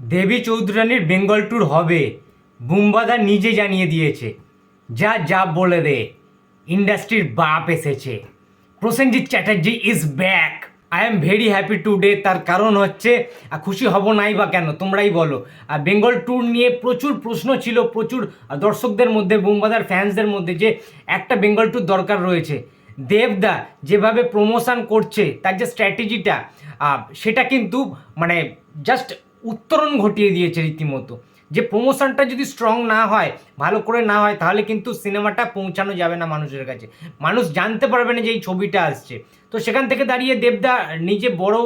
দেবী চৌধুরানীর Bengal tour হবে, বুম্বাদা নিজে জানিয়ে দিয়েছে। যা যা বলে দে। ইন্ডাস্ট্রির বাপ এসেছে। Prosenjit Chatterjee is back I am very happy today তার কারণ হচ্ছে খুশি হব নাই বা কেন, তোমরাই বলো। আর বেঙ্গল ট্যুর নিয়ে প্রচুর প্রশ্ন ছিল, প্রচুর দর্শকদের মধ্যে, বুম্বাদার ফ্যান্সদের মধ্যে যে একটা বেঙ্গল ট্যুর দরকার রয়েছে। দেবদা যেভাবে প্রমোশন করছে, তার যে স্ট্র্যাটেজিটা সেটা কিন্তু মানে জাস্ট উত্তরণ ঘটিয়ে দিয়েছে রীতিমতো। যে প্রমোশনটা যদি স্ট্রং না হয়, ভালো করে না হয়, তাহলে কিন্তু সিনেমাটা পৌঁছানো যাবে না মানুষের কাছে। মানুষ জানতে পারবে না যে এই ছবিটা আসছে। তো সেখান থেকে দাঁড়িয়ে দেবদা নিজে বড়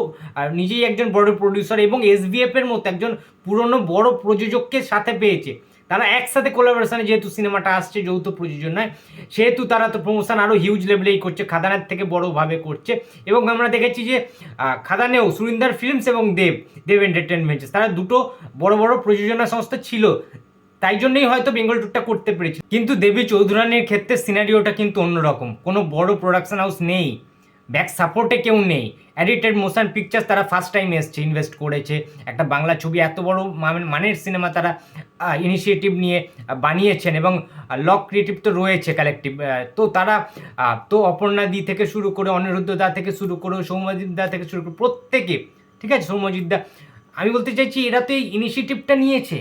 নিজেই একজন বড় প্রডিউসার এবং এস এর মতো একজন পুরনো বড় প্রযোজককে সাথে পেয়েছে। তারা একসাথে কোলাবোরেশনে যেহেতু সিনেমাটা আসছে, যৌথ প্রযোজনায় সেহেতু তারা তো প্রমোশন আরও হিউজ লেভেলেই করছে, খাদানের থেকে বড়োভাবে করছে। এবং আমরা দেখেছি যে খাদানেও সুরিন্দার ফিল্মস এবং দেব দেব এন্টারটেনমেন্টস তারা দুটো বড় বড় প্রযোজনা সংস্থা ছিল, তাই জন্যই হয়তো বেঙ্গল ট্যুরটা করতে পেরেছে। কিন্তু দেবী চৌধুরানীর ক্ষেত্রে সিনারিওটা কিন্তু অন্যরকম। কোনো বড় প্রোডাকশন হাউস নেই। ব্যাক সাপোর্টে কেউ নেই। অ্যাডিটেড মোশন পিকচার্স তারা ফার্স্ট টাইম এসছে ইনভেস্ট করেছে। একটা বাংলা ছবি এত বড় মান- মানের সিনেমা তারা ইনিশিয়েটিভ নিয়ে বানিয়েছেন এবং লক ক্রিয়েটিভ তো রয়েছে কালেকটিভ তো তারা তো অপর্ণা দি থেকে শুরু করে, অনিরুদ্ধ দা থেকে শুরু করে, সৌম্যজিৎ দা থেকে শুরু করে, প্রত্যেকে, ঠিক আছে, সৌম্যজিৎ দা, আমি বলতে চাইছি এরা তো এই ইনিশিয়েটিভটা নিয়েছে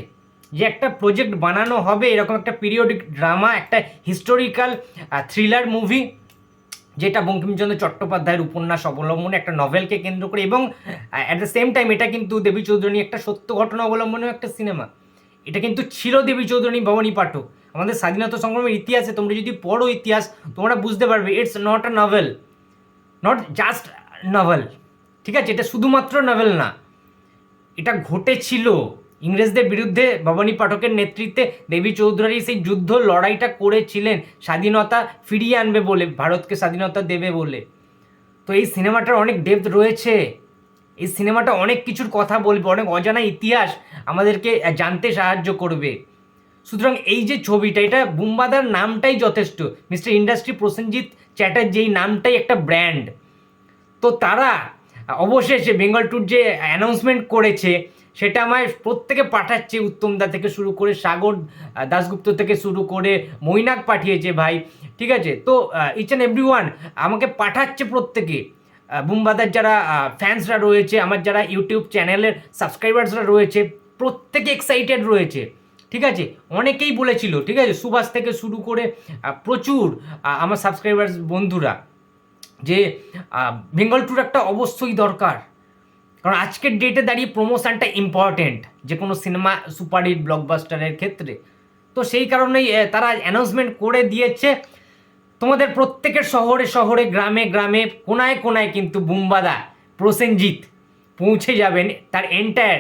যে একটা প্রজেক্ট বানানো হবে, এরকম একটা পিরিয়ডিক ড্রামা একটা হিস্টোরিক্যাল থ্রিলার মুভি যেটা বঙ্কিমচন্দ্র চট্টোপাধ্যায়ের উপন্যাস অবলম্বনে একটা নভেলকে কেন্দ্র করে এবং অ্যাট দ্য সেম টাইম এটা কিন্তু দেবী চৌধুরী একটা সত্য ঘটনা অবলম্বনেও একটা সিনেমা এটা কিন্তু ছিল দেবী চৌধুরী ভবানী পাঠক। আমাদের স্বাধীনতা সংগ্রামের ইতিহাসে তোমরা যদি পড়ো ইতিহাস, তোমরা বুঝতে পারবে it's not a novel not just novel ঠিক আছে? এটা শুধুমাত্র নভেল না। এটা ঘটেছিল। ইংরেজদের বিরুদ্ধে ভবানী পাঠকের নেতৃত্বে দেবী চৌধুরী সেই যুদ্ধ লড়াইটা করেছিলেন, স্বাধীনতা ফিরিয়ে আনবে বলে, ভারতকে স্বাধীনতা দেবে বলে। তো এই সিনেমাটার অনেক ডেপথ রয়েছে। এই সিনেমাটা অনেক কিছুর কথা বলবে, অনেক অজানা ইতিহাস আমাদেরকে জানতে সাহায্য করবে। সুতরাং এই যে ছবিটা, এটা বুম্বাদার নামটাই যথেষ্ট। মিস্টার ইন্ডাস্ট্রি প্রসেনজিৎ চ্যাটার্জি এই নামটাই একটা ব্র্যান্ড। তো তারা অবশেষে বেঙ্গল ট্যুর যে অ্যানাউন্সমেন্ট করেছে সেটা আমায় প্রত্যেকে পাঠাচ্ছে উত্তমদা থেকে শুরু করে সাগর আহ, দাশগুপ্ত থেকে শুরু করে মৈনাক পাঠিয়েছে ভাই ঠিক আছে? তো ইচ অ্যান্ড এভরি ওয়ান আমাকে পাঠাচ্ছে প্রত্যেকে। বুমবাদার যারা ফ্যান্সরা রয়েছে আমার যারা ইউটিউব চ্যানেলের সাবস্ক্রাইবার্সরা রয়েছে প্রত্যেকে এক্সাইটেড রয়েছে ঠিক আছে? অনেকেই বলেছিল ঠিক আছে? সুভাষ থেকে শুরু করে প্রচুর আমার সাবস্ক্রাইবার্স বন্ধুরা যে বেঙ্গল ট্যুর একটা অবশ্যই দরকার। কারণ আজকের ডেটে দাঁড়িয়ে প্রমোশনটা ইম্পর্টেন্ট যে কোনো সিনেমা সুপারহিট ব্লকবাস্টারের ক্ষেত্রে। তো সেই কারণেই তারা অ্যানাউন্সমেন্ট করে দিয়েছে, তোমাদের প্রত্যেকের শহরে শহরে, গ্রামে গ্রামে, কোনায় কোনায় কিন্তু বুম্বাদা, প্রসেনজিৎ পৌঁছে যাবেন তার এন্টায়ার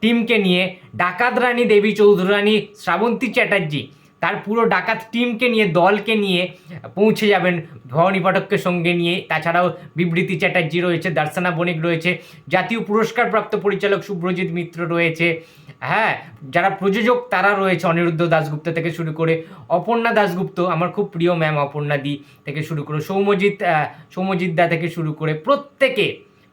টিমকে নিয়ে। ডাকাত রানী, দেবী চৌধুরানী, শ্রাবন্তী চ্যাটার্জি তার পুরো ডাকাত টিমকে নিয়ে দলকে নিয়ে পৌঁছে যাবেন ভবানী পাঠককে সঙ্গে নিয়ে। তাছাড়াও বিবৃতি চ্যাটার্জি রয়েছে দর্শনা বণিক রয়েছে জাতীয় পুরস্কারপ্রাপ্ত পরিচালক শুভ্রজিৎ মিত্র রয়েছে। হ্যাঁ যারা প্রযোজক তারা রয়েছে অনিরুদ্ধ দাশগুপ্ত থেকে শুরু করে অপর্ণা দাশগুপ্ত আমার খুব প্রিয় ম্যাম অপর্ণা দি থেকে শুরু করে সৌম্যজিৎ আহ, সৌম্যজিৎ দা থেকে শুরু করে প্রত্যেকে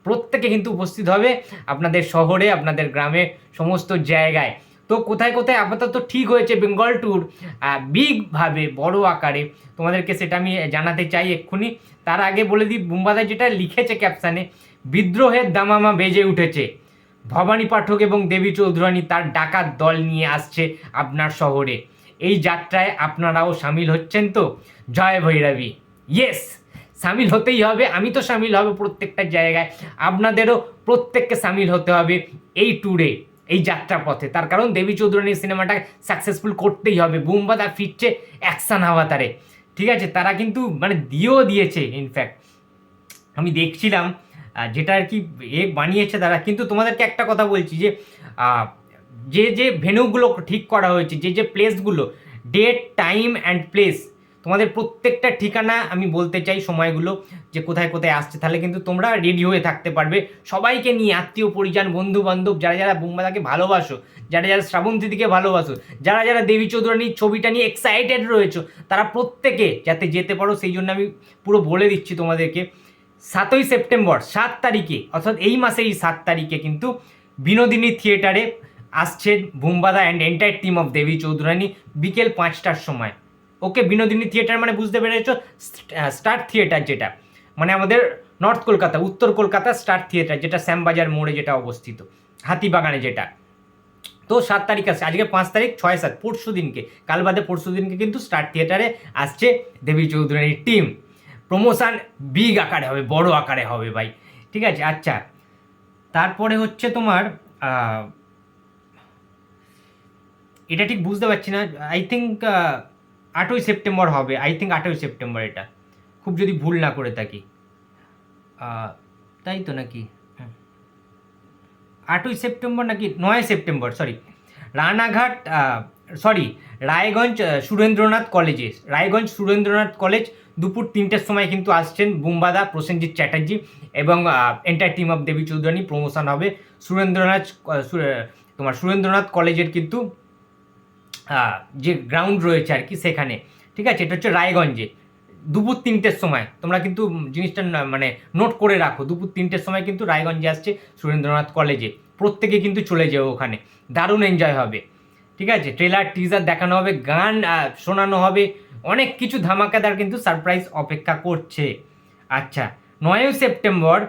প্রত্যেকে কিন্তু উপস্থিত হবে আপনাদের শহরে আপনাদের গ্রামে সমস্ত জায়গায়। তো কোথায় কোথায়? আপাতত ঠিক হয়েছে বেঙ্গল ট্যুর বিগভাবে বড় আকারে। তোমাদেরকে সেটা আমি জানাতে চাই এক্ষুনি। তার আগে বলে দিই বুম্বাদা যেটা লিখেছে ক্যাপশানে বিদ্রোহের দামামা বেজে উঠেছে। ভবানী পাঠক এবং দেবী চৌধুরানী তার ডাকাত দল নিয়ে আসছে আপনার শহরে। এই যাত্রায় আপনারাও সামিল হচ্ছেন তো? জয় ভৈরবী। ইয়েস সামিল হতেই হবে। আমি তো সামিল হব প্রত্যেকটা জায়গায়। আপনাদেরও প্রত্যেককে সামিল হতে হবে এই ট্যুরে এই যাত্রা পথে তার কারণ দেবী চৌধুরানীর সিনেমাটা সাকসেসফুল করতেই হবে। বুম্বাদা ফিরছে অ্যাকশান আভাতারে ঠিক আছে? তারা কিন্তু মানে দিয়েও দিয়েছে ইনফ্যাক্ট আমি দেখছিলাম যেটা আর কি এ বানিয়েছে তারা। কিন্তু তোমাদেরকে একটা কথা বলছি যে যে যে ভেনুগুলো ঠিক করা হয়েছে, যে যে প্লেসগুলো ডেট টাইম অ্যান্ড প্লেস তোমাদের প্রত্যেকটা ঠিকানা আমি বলতে চাই সময়গুলো যে কোথায় কোথায় আসছে। তাহলে কিন্তু তোমরা রেডি হয়ে থাকতে পারবে। সবাইকে নিয়ে আত্মীয়, পরিজন বন্ধু বান্ধব যারা যারা বুম্বাদাকে ভালোবাসো, যারা যারা শ্রাবন্তীদিকে ভালোবাসো, যারা যারা দেবী চৌধুরানীর ছবিটা নিয়ে এক্সাইটেড রয়েছো, তারা প্রত্যেকে যাতে যেতে পারো, সেই জন্য আমি পুরো বলে দিচ্ছি তোমাদেরকে। সাতই সেপ্টেম্বর, সাত তারিখে, অর্থাৎ এই মাসেই সাত তারিখে কিন্তু বিনোদিনী থিয়েটারে আসছেন বুম্বাদা and entire team of Devi Chowdhurani বিকেল পাঁচটার সময়। ওকে বিনোদিনী থিয়েটার মানে বুঝতে পেরেছ? স্টার থিয়েটার যেটা। মানে আমাদের নর্থ কলকাতা, উত্তর কলকাতা স্টার থিয়েটার যেটা শ্যামবাজার মোড়ে যেটা অবস্থিত, হাতিবাগানে যেটা। তো সাত তারিখ আছে, আজকে পাঁচ তারিখ, ছয় সাত, পরশু দিনকে, কাল বাদে পরশু দিনকে কিন্তু স্টার থিয়েটারে আসছে দেবী চৌধুরানীর টিম প্রমোশন বিগ আকারে হবে, বড় আকারে হবে ভাই। ঠিক আছে আচ্ছা। তারপরে হচ্ছে তোমার এটা ঠিক বুঝতে পারছি না। আই থিঙ্ক আটই সেপ্টেম্বর হবে আই থিঙ্ক আটই সেপ্টেম্বর এটা। খুব যদি ভুল না করে থাকি। তাই তো নাকি? হুম। আটই সেপ্টেম্বর নাকি? নয় September sorry Ranaghat sorry Raiganj Surendranath কলেজে। রায়গঞ্জ সুরেন্দ্রনাথ কলেজ দুপুর তিনটের সময় কিন্তু আসছেন বুম্বাদা প্রসেনজিৎ চ্যাটার্জি এবং entire team of Devi Chowdhurani. Promotion হবে সুরেন্দ্রনাথ তোমার সুরেন্দ্রনাথ কলেজের কিন্তু যে গ্রাউন্ড রয়েছে আর কি সেখানে, ঠিক আছে? এটা হচ্ছে রায়গঞ্জে। দুপুর তিনটের সময়। তোমরা কিন্তু জিনিসটা মানে নোট করে রাখো, দুপুর তিনটের সময় কিন্তু রায়গঞ্জে আসছে সুরেন্দ্রনাথ কলেজে। প্রত্যেকে কিন্তু চলে যাবে ওখানে। দারুণ এনজয় হবে। ঠিক আছে? ট্রেলার টিজার দেখানো হবে, গান শোনানো হবে। অনেক কিছু ধামাকাদার কিন্তু সারপ্রাইজ অপেক্ষা করছে। আচ্ছা নয়ই সেপ্টেম্বর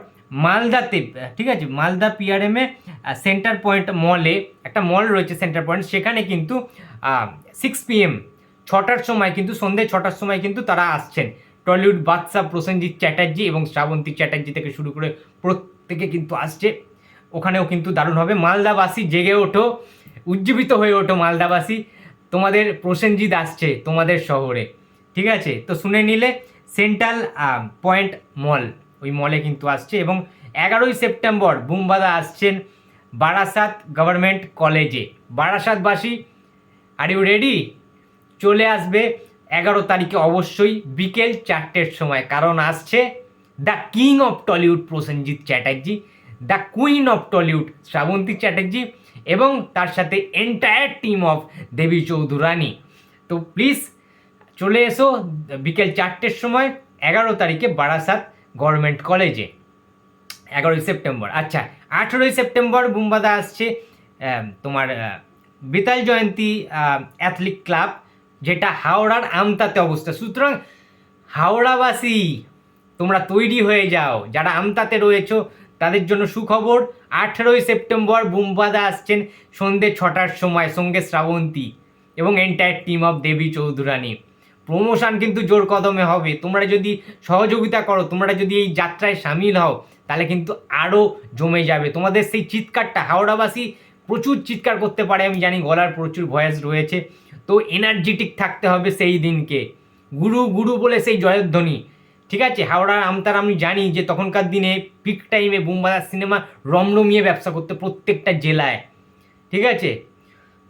মালদাতে ঠিক আছে, মালদা পিআরএমে সেন্টার পয়েন্ট মলে একটা মল রয়েছে সেন্টার পয়েন্ট সেখানে কিন্তু সিক্স পিএম ছটার সময় কিন্তু সন্ধ্যে ছটার সময় কিন্তু তারা আসছেন। টলিউড বাদশা প্রসেনজিৎ চ্যাটার্জি এবং শ্রাবন্তী চ্যাটার্জি থেকে শুরু করে প্রত্যেকে কিন্তু আসছে। ওখানেও কিন্তু দারুণ হবে। মালদাবাসী জেগে ওঠো, উজ্জীবিত হয়ে ওঠো মালদাবাসী। তোমাদের প্রসেনজিৎ আসছে তোমাদের শহরে। ঠিক আছে, তো শুনে নিলে সেন্ট্রাল পয়েন্ট মল ওই মলে কিন্তু আসছে এবং এগারোই সেপ্টেম্বর বুমবাদা আসছেন বারাসাত গভর্নমেন্ট কলেজে। বারাসাতবাসী আর ইউ রেডি চলে আসবে এগারো তারিখে অবশ্যই বিকেল চারটের সময়। কারণ আসছে the king of Tollywood Prosenjit Chatterjee the queen of Tollywood Srabanti Chatterjee এবং তার সাথে entire team of Devi Chowdhurani. তো প্লিজ চলে এসো বিকেল চারটের সময়, এগারো তারিখে বারাসাত গভর্নমেন্ট কলেজে। এগারোই সেপ্টেম্বর। আচ্ছা আঠেরোই সেপ্টেম্বর বুম্বাদা আসছে তোমার বেতাল জয়ন্তী অ্যাথলিক ক্লাব যেটা হাওড়ার আমতাতে অবস্থা সুতরাং হাওড়াবাসী, তোমরা তৈরি হয়ে যাও। যারা আমতাতে রয়েছো, তাদের জন্য সুখবর, আঠেরোই সেপ্টেম্বর বুম্বাদা আসছেন সন্ধ্যে ছটার সময় সঙ্গে শ্রাবন্তী এবং entire team of Devi Chowdhurani. Promotion কিন্তু জোর কদমে হবে। তোমরা যদি সহযোগিতা করো, তোমরা যদি এই যাত্রায় সামিল হও, তাহলে কিন্তু আরও জমে যাবে। তোমাদের সেই চিৎকারটা, হাওড়াবাসী প্রচুর চিৎকার করতে পারে, আমি জানি গলার প্রচুর ভয়েস রয়েছে। তো এনার্জেটিক থাকতে হবে সেই দিনকে। গুরু গুরু বলে সেই জয়ধ্বনি। ঠিক আছে? হাওড়ার আমতার আমি জানি যে তখনকার দিনে পিক টাইমে বুমবাজার সিনেমা রমরমিয়ে ব্যবসা করতে প্রত্যেকটা জেলায়। ঠিক আছে?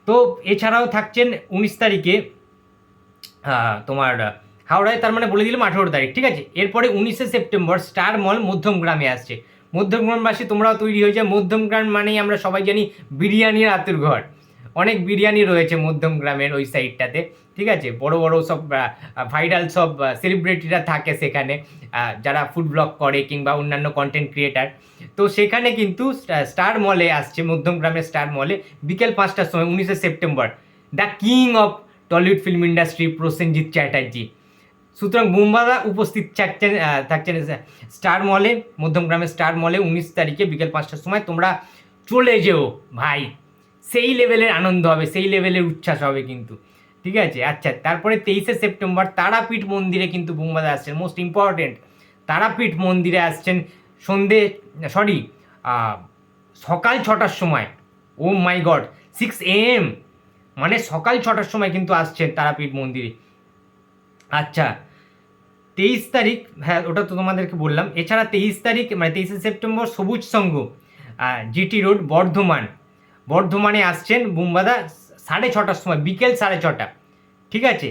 তো এছাড়াও থাকছেন উনিশ তারিখে তোমার হাওড়ায় তার মানে বলে দিলাম আঠেরো তারিখ, ঠিক আছে? এরপরে উনিশে সেপ্টেম্বর স্টার মল মধ্যমগ্রামে আসছে। মধ্যমগ্রামবাসী তোমরাও তৈরি হয়ে যায় মধ্যমগ্রাম মানেই আমরা সবাই জানি বিরিয়ানির আতুর ঘর। অনেক বিরিয়ানি রয়েছে মধ্যমগ্রামের ওই সাইডটাতে, ঠিক আছে? বড় বড় সব ভাইরাল সব সেলিব্রিটিরা থাকে সেখানে যারা ফুড ব্লগ করে কিংবা অন্যান্য কন্টেন্ট ক্রিয়েটার তো সেখানে কিন্তু স্টার মলে আসছে মধ্যমগ্রামের স্টার মলে বিকেল পাঁচটার সময়, উনিশে September. The king of Tollywood film industry Prosenjit Chatterjee. সুতরাং বুম্বাদা উপস্থিত থাকছেন থাকছেন স্টার মলে, মধ্যমগ্রামের স্টার মলে উনিশ তারিখে বিকেল পাঁচটার সময় তোমরা চলে যেও, ভাই। সেই লেভেলের আনন্দ হবে, সেই লেভেলের উচ্ছ্বাস হবে কিন্তু। ঠিক আছে? আচ্ছা তারপরে তেইশে সেপ্টেম্বর তারাপীঠ মন্দিরে কিন্তু বুম্বাদা আসছেন। মোস্ট ইম্পর্টেন্ট তারাপীঠ মন্দিরে আসছেন সন্ধে সরি সকাল ছটার সময়। Oh my god six AM মানে সকাল ছটার সময় কিন্তু আসছেন তারাপীঠ মন্দিরে। আচ্ছা তেইশ তারিখ হ্যাঁ ওটা তো তোমাদেরকে বললাম। এছাড়া তেইশ তারিখ মানে তেইশে সেপ্টেম্বর, সবুজ সংঘ জিটি রোড, বর্ধমান। বর্ধমানে আসছেন বুম্বাদা সাড়ে ছটার সময়, বিকেল সাড়ে ছটা, ঠিক আছে?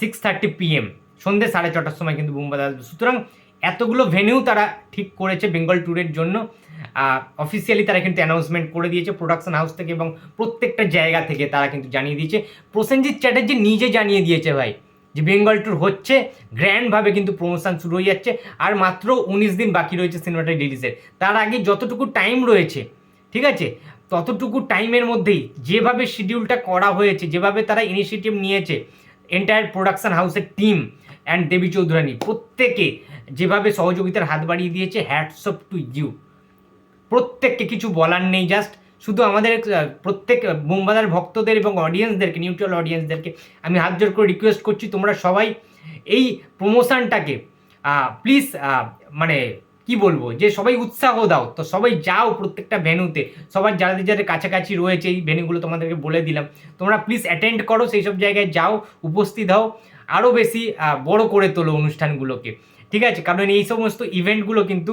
সিক্স থার্টি পিএম সন্ধ্যে সাড়ে ছটার সময় কিন্তু বুম্বাদা আসবে। সুতরাং এতগুলো ভেনিউ তারা ঠিক করেছে বেঙ্গল ট্যুরের জন্য। অফিসিয়ালি তারা কিন্তু অ্যানাউন্সমেন্ট করে দিয়েছে প্রোডাকশন হাউস থেকে এবং প্রত্যেকটা জায়গা থেকে তারা কিন্তু জানিয়ে দিয়েছে। প্রসেনজিৎ চ্যাটার্জি নিজে জানিয়ে দিয়েছে ভাই যে বেঙ্গল ট্যুর হচ্ছে গ্র্যান্ডভাবে কিন্তু প্রমোশন শুরু হয়ে যাচ্ছে, আর মাত্র উনিশ দিন বাকি রয়েছে সিনেমাটা রিলিজের তার আগে যতটুকু টাইম রয়েছে, ঠিক আছে? ততটুকু টাইমের মধ্যেই যেভাবে শিডিউলটা করা হয়েছে, যেভাবে তারা ইনিশিয়েটিভ নিয়েছে এন্টায়ার প্রোডাকশন হাউসের টিম অ্যান্ড দেবী চৌধুরানী প্রত্যেকে যেভাবে সহযোগিতার হাত বাড়িয়ে দিয়েছে হ্যাটস অফ টু ইউ প্রত্যেককে কিছু বলার নেই জাস্ট শুধু আমাদের প্রত্যেক বোমবাদার ভক্তদের এবং অডিয়েন্সদেরকে নিউট্রাল অডিয়েন্সদেরকে আমি হাত জোর করে রিকোয়েস্ট করছি, তোমরা সবাই এই প্রমোশনটাকে প্লিজ মানে কি বলব, যে সবাই উৎসাহ দাও। তো সবাই যাও প্রত্যেকটা ভেন্যুতে। সবার যাদের যাদের কাছাকাছি রয়েছে, এই ভেন্যুগুলো তোমাদেরকে বলে দিলাম। তোমরা প্লিজ অ্যাটেন্ড করো, সেই সব জায়গায় যাও, উপস্থিত হও। আরও বেশি বড় করে তোলো অনুষ্ঠানগুলোকে। ঠিক আছে? কারণ এই সমস্ত ইভেন্টগুলো কিন্তু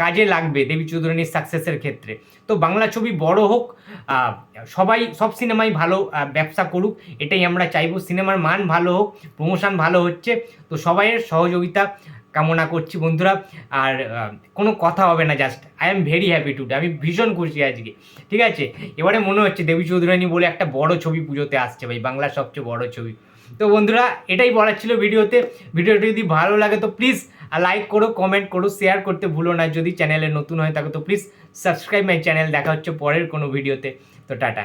কাজে লাগবে দেবী চৌধুরানীর সাকসেসের ক্ষেত্রে। তো বাংলা ছবি বড় হোক সবাই, সব সিনেমাই ভালো ব্যবসা করুক, এটাই আমরা চাইব। সিনেমার মান ভালো হোক প্রমোশন ভালো হচ্ছে, তো সবাইয়ের সহযোগিতা কামনা করছি বন্ধুরা। আর কোনো কথা হবে না just I am very happy today আমি ভীষণ খুশি আজকে, ঠিক আছে? এবারে মনে হচ্ছে দেবী চৌধুরানী বলে একটা বড় ছবি পুজোতে আসছে ভাই, বাংলার সবচেয়ে বড় ছবি। তো বন্ধুরা, এটাই বলার ছিল ভিডিওতে। ভিডিওটি যদি ভালো লাগে তো প্লিজ লাইক করো কমেন্ট করো শেয়ার করতে ভুলো না। যদি চ্যানেলে নতুন হয় তাকে তো প্লিজ সাবস্ক্রাইব মাই চ্যানেল দেখা হচ্ছে পরের কোনো ভিডিওতে। তো টাটা।